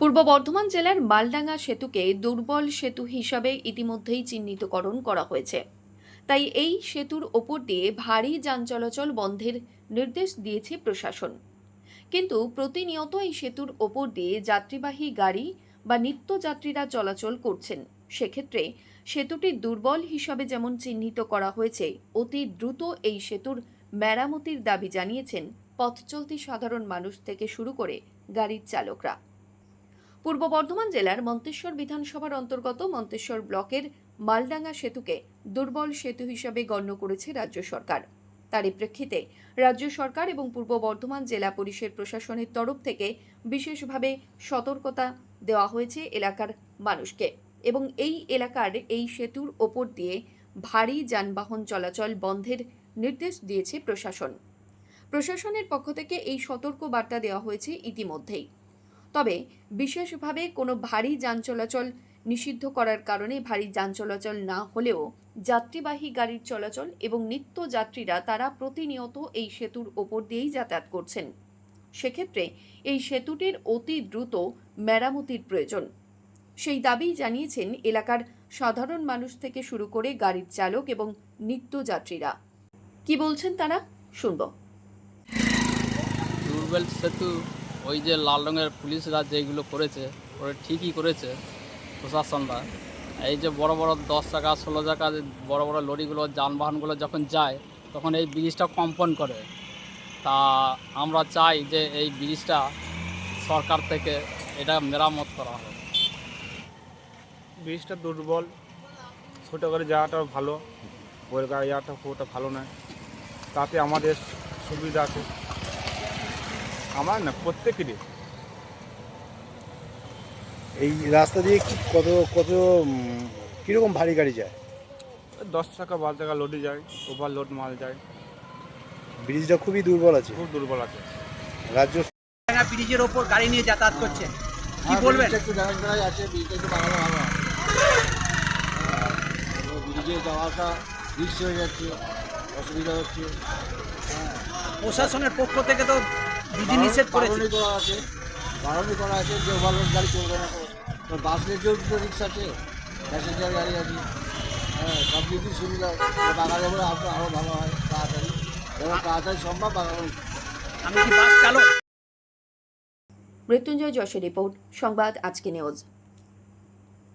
পূর্ব বর্ধমান জেলার মালডাঙ্গা সেতুকে দুর্বল সেতু হিসাবে ইতিমধ্যেই চিহ্নিতকরণ করা হয়েছে। তাই এই সেতুর ওপর দিয়ে ভারী যান চলাচল বন্ধের নির্দেশ দিয়েছে প্রশাসন। কিন্তু প্রতিনিয়ত এই সেতুর ওপর দিয়ে যাত্রীবাহী গাড়ি বা নিত্যযাত্রীরা চলাচল করছেন। সেক্ষেত্রে সেতুটি দুর্বল হিসাবে যেমন চিহ্নিত করা হয়েছে, অতি দ্রুত এই সেতুর মেরামতির দাবি জানিয়েছেন পথ চলতি সাধারণ মানুষ থেকে শুরু করে গাড়ির চালকরা। পূর্ব বর্ধমান জেলার মন্তেশ্বর বিধানসভার অন্তর্গত মন্তেশ্বর ব্লকের মালডাঙ্গা সেতুকে দুর্বল সেতু হিসাবে গণ্য করেছে রাজ্য সরকার। তারই প্রেক্ষিতে রাজ্য সরকার এবং পূর্ব বর্ধমান জেলা পরিষদ প্রশাসনের তরফ থেকে বিশেষভাবে সতর্কতা দেওয়া হয়েছে এলাকার মানুষকে এবং এই এলাকার এই সেতুর ওপর দিয়ে ভারী যানবাহন চলাচল বন্ধের নির্দেশ দিয়েছে প্রশাসন। প্রশাসনের পক্ষ থেকে এই সতর্ক বার্তা দেওয়া হয়েছে ইতিমধ্যেই। তবে বিশেষভাবে কোনো ভারী যান চলাচল নিষিদ্ধ করার কারণে ভারী যান চলাচল না হলেও যাত্রীবাহী গাড়ির চলাচল এবং নিত্য যাত্রীরা তারা প্রতিনিয়ত এই সেতুর ওপর দিয়েই যাতায়াত করছেন। সেক্ষেত্রে এই সেতুটির অতি দ্রুত মেরামতির প্রয়োজন। সেই দাবি জানিয়েছেন এলাকার সাধারণ মানুষ থেকে শুরু করে গাড়ির চালক এবং নিত্যযাত্রীরা কি বলছেন তারা? শুনব। সেতু ওই যে লাল রঙের পুলিশরা যেগুলো করেছে, ওরা ঠিকই করেছে প্রশাসনরা। এই যে বড় বড় দশ টাকা ষোলো টাকা বড় বড় লরিগুলো, যানবাহনগুলো যখন যায়, তখন এই ব্রিজটা কম্পন করে। তা আমরা চাই যে এই ব্রিজটা সরকার থেকে এটা মেরামত করা হয় ব্রিজটা দুর্বল। ছোটো করে যাওয়াটা ভালো। গাড়ি যাওয়াটা খুব ভালো নয়। তাতে আমাদের সুবিধা আছে। আমার না প্রত্যেকেরই। এই রাস্তা দিয়ে কি কত কত কীরকম ভারী গাড়ি যায়? দশ টাকা বারো টাকা লোডে যায় ওভার লোড মাল যায়। ব্রিজটা খুবই দুর্বল আছে। খুব দুর্বল আছে। রাজ্য ব্রিজের ওপর গাড়ি নিয়ে যাতায়াত করছেন কি বলবেন? একটু ড্যামেজ করা যাচ্ছে ব্রিজটা একটু বানানো ভালো হয়। ব্রিজে যাওয়াটা রিক্স হয়ে যাচ্ছে অসুবিধা হচ্ছে। প্রশাসনের পক্ষ থেকে তো বিধি নিষেধ করেছে। বারণই করা আছে যে ওভারলোড গাড়ি চলবে না তো। বাসের জন্য তো রিক্সা আছে প্যাসেঞ্জার গাড়ি আছে। হ্যাঁ সব দিকই সুবিধা। বাগালে বলে আপনার আরও ভালো হয় তাড়াতাড়ি। যেমন তাড়াতাড়ি সম্ভব বাগান আমি কি বাস চালক? মৃত্যুঞ্জয় যশের রিপোর্ট সংবাদ আজকে নিউজ।